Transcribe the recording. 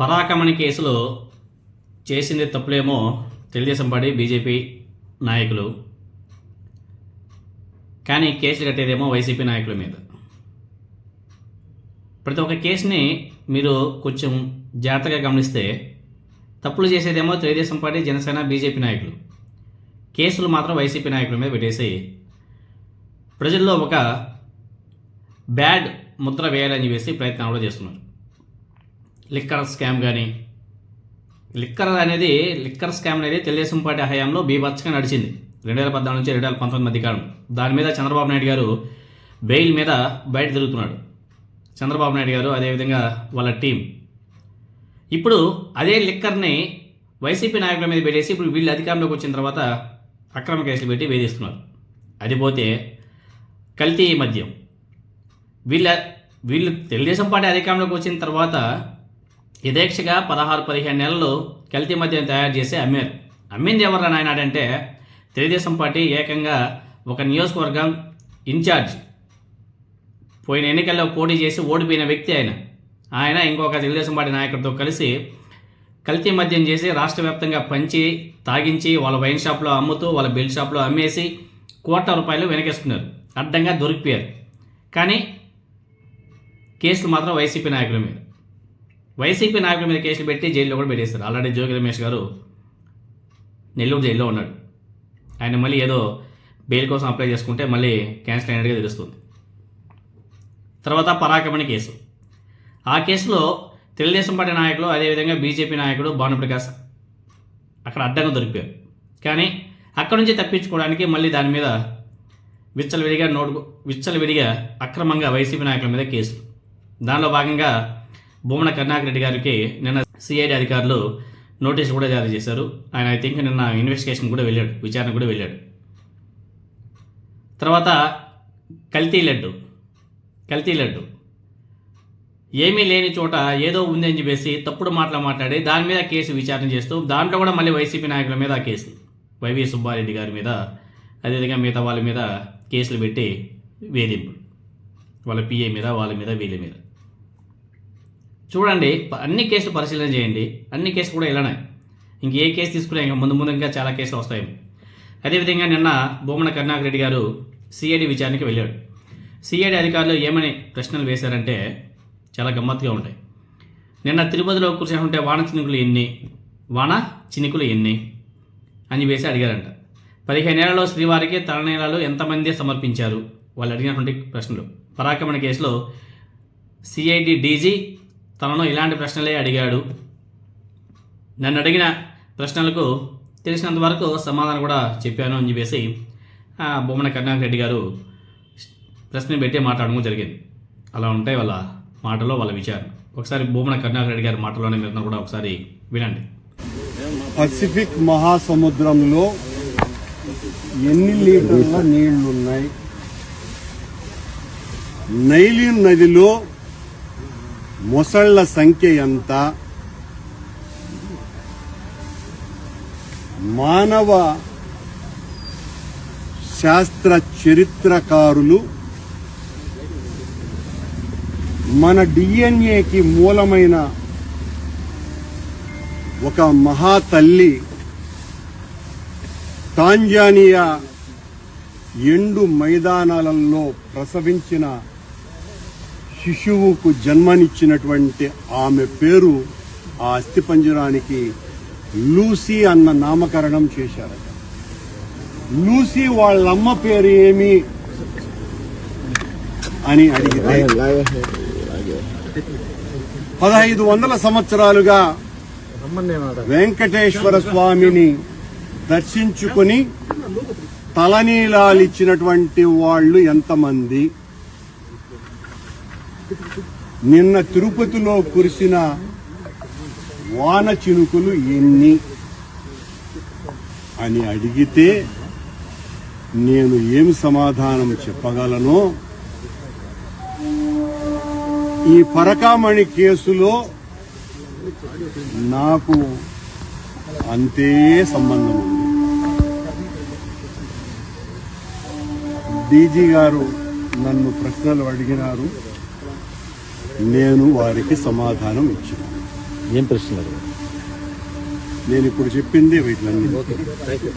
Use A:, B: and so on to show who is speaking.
A: పరాకమణి కేసులో చేసింది తప్పులేమో Telugu Desam party BJP నాయకులు. కానీ కేసులు కట్టేదేమో వైసీపీ నాయకుల మీద. ప్రతి ఒక్క కేసుని మీరు కొంచెం జాగ్రత్తగా గమనిస్తే తప్పులు చేసేదేమో తెలుగుదేశం పార్టీ జనసేన బీజేపీ నాయకులు. కేసులు మాత్రం వైసీపీ నాయకుల మీద పెట్టేసి ప్రజల్లో ఒక బ్యాడ్ ముద్ర వేయాలని చెప్పేసి ప్రయత్నం కూడా చేస్తున్నారు. లిక్కర్ స్కామ్ కానీ లిక్కర్ అనేది లిక్కర్ స్కామ్ అనేది తెలుగుదేశం పార్టీ హయాంలో బీభత్సంగా నడిచింది. రెండు వేల పద్నాలుగు నుంచి రెండు వేల పంతొమ్మిది మధ్య కాలం దాని మీద చంద్రబాబు నాయుడు గారు బెయిల్ మీద బయట తిరుగుతున్నాడు. చంద్రబాబు నాయుడు గారు అదేవిధంగా వాళ్ళ టీం. ఇప్పుడు అదే లిక్కర్ని వైసీపీ నాయకుల మీద పెట్టేసి ఇప్పుడు వీళ్ళు అధికారంలోకి వచ్చిన తర్వాత అక్రమ కేసులు పెట్టి వేధిస్తున్నారు. అది పోతే కల్తీ మద్యం. వీళ్ళ వీళ్ళు తెలుగుదేశం పార్టీ అధికారంలోకి వచ్చిన తర్వాత యథేక్షగా పదహారు పదిహేను నెలలు కల్తీ మద్యం తయారు చేసి అమ్మారు అమ్మింది ఎవరు నాయనాడంటే తెలుగుదేశం పార్టీ ఏకంగా ఒక నియోజకవర్గం ఇన్ఛార్జ్. పోయిన ఎన్నికల్లో పోటీ చేసి ఓడిపోయిన వ్యక్తి ఆయన. ఆయన ఇంకొక తెలుగుదేశం పార్టీ నాయకుడితో కలిసి కల్తీ మద్యం చేసి రాష్ట్ర వ్యాప్తంగా పంచి తాగించి వాళ్ళ వైన్ షాప్లో అమ్ముతూ వాళ్ళ బెల్ట్ షాప్లో అమ్మేసి కోట్ల రూపాయలు వెనకేస్తున్నారు అడ్డంగా దొరికిపోయారు. కానీ కేసులు మాత్రం వైసీపీ నాయకుల మీద. వైసీపీ నాయకుల మీద కేసులు పెట్టి జైల్లో కూడా పెట్టేస్తారు. ఆల్రెడీ జోగి రమేష్ గారు నెల్లూరు జైల్లో ఉన్నాడు. ఆయన మళ్ళీ ఏదో బెయిల్ కోసం అప్లై చేసుకుంటే మళ్ళీ క్యాన్సిల్ అయినట్టుగా తెలుస్తుంది. తర్వాత పరాక్రమణ కేసు. ఆ కేసులో తెలుగుదేశం పార్టీ నాయకులు అదేవిధంగా బీజేపీ నాయకుడు భానుప్రకాశ్ అక్కడ అడ్డంగా దొరికిపోయారు. కానీ అక్కడి నుంచి తప్పించుకోవడానికి మళ్ళీ దాని మీద విచ్చలవిడిగా నోటు విచ్చలవిడిగా అక్రమంగా వైసీపీ నాయకుల మీద కేసులు. దానిలో భాగంగా భూమన కరుణాకర్ రెడ్డి గారికి నిన్న సిఐడి అధికారులు నోటీసు కూడా జారీ చేశారు. ఆయన ఐ థింక్ నిన్న ఇన్వెస్టిగేషన్ కూడా వెళ్ళాడు విచారణ కూడా వెళ్ళాడు. తర్వాత కల్తీ లడ్డు కల్తీ లడ్డు. ఏమీ లేని చోట ఏదో ఉంది అని చెప్పేసి తప్పుడు మాటలు మాట్లాడి దాని మీద కేసు విచారణ చేస్తూ దాంట్లో కూడా మళ్ళీ వైసీపీ నాయకుల మీద కేసు. వైవి సుబ్బారెడ్డి గారి మీద అదేవిధంగా మిగతా వాళ్ళ మీద కేసులు పెట్టి వేధింపు వాళ్ళ పిఏ మీద వాళ్ళ మీద వీళ్ళ మీద. చూడండి అన్ని కేసులు పరిశీలన చేయండి. అన్ని కేసులు కూడా ఇలానే. ఇంక ఏ కేసు తీసుకున్నా ఇంకా ముందు ముందు ఇంకా చాలా కేసులు వస్తాయి. అదేవిధంగా నిన్న బొమ్మన కరుణాకర్ రెడ్డి గారు సిఐడి విచారణకి వెళ్ళాడు. సిఐడి అధికారులు ఏమని ప్రశ్నలు వేశారంటే చాలా గమ్మత్తుగా ఉంటాయి. నిన్న తిరుపతిలో కూర్చుంటే వాన చినుకులు ఎన్ని? వాన చినుకులు ఎన్ని? అని వేసి అడిగారంట. పదిహేనేళ్ళలో శ్రీవారికి తలనీలాలు ఎంతమంది సమర్పించారు? వాళ్ళు అడిగినటువంటి ప్రశ్నలు. పరాక్రమణ కేసులో సిఐడి డీజీ తనను ఇలాంటి ప్రశ్నలే అడిగాడు. నన్ను అడిగిన ప్రశ్నలకు తెలిసినంత వరకు సమాధానం కూడా చెప్పాను అని చెప్పేసి బొమ్మన కరుణాకర్ రెడ్డి గారు ప్రశ్న పెట్టి మాట్లాడడం జరిగింది. అలా ఉంటాయి వాళ్ళ మాటలో వాళ్ళ విచారణ. ఒకసారి బొమ్మన కరుణాకర్ రెడ్డి గారి మాటలోనే మీరు కూడా ఒకసారి వినండి.
B: పసిఫిక్ మహాసముద్రంలో ఎన్ని లీటర్ల నీళ్ళున్నాయి? నైలి నదిలో మొసళ్ళ సంఖ్య ఎంత? మానవ శాస్త్ర చరిత్రకారులు మన డిఎన్ఏకి మూలమైన ఒక మహాతల్లి టాంజానియా ఎండు మైదానాలలో ప్రసవించిన శిశువుకు జన్మనిచ్చినటువంటి ఆమె పేరు ఆ అస్థిపంజరానికి లూసీ అన్న నామకరణం చేశారట. లూసీ వాళ్ళమ్మ పేరు ఏమి? అని అడిగితే పదహైదు వందల సంవత్సరాలుగా వెంకటేశ్వర స్వామిని దర్శించుకుని తలనీలాలిచ్చినటువంటి వాళ్ళు ఎంతమంది? నిన్న తిరుపతిలో కురిసిన వాన చినుకులు ఎన్ని? అని అడిగితే నేను ఏమి సమాధానం చెప్పగలను? ఈ పరకామణి కేసులో నాకు అంతే సంబంధం ఉంది. డీజీ గారు నన్ను ప్రశ్నలు అడిగినారు. నేను వారికి సమాధానం ఇచ్చాను.
C: ఏం ప్రశ్నలు అడిగారు?
B: నేను ఇప్పుడు చెప్పిందే వీటిలన్నీ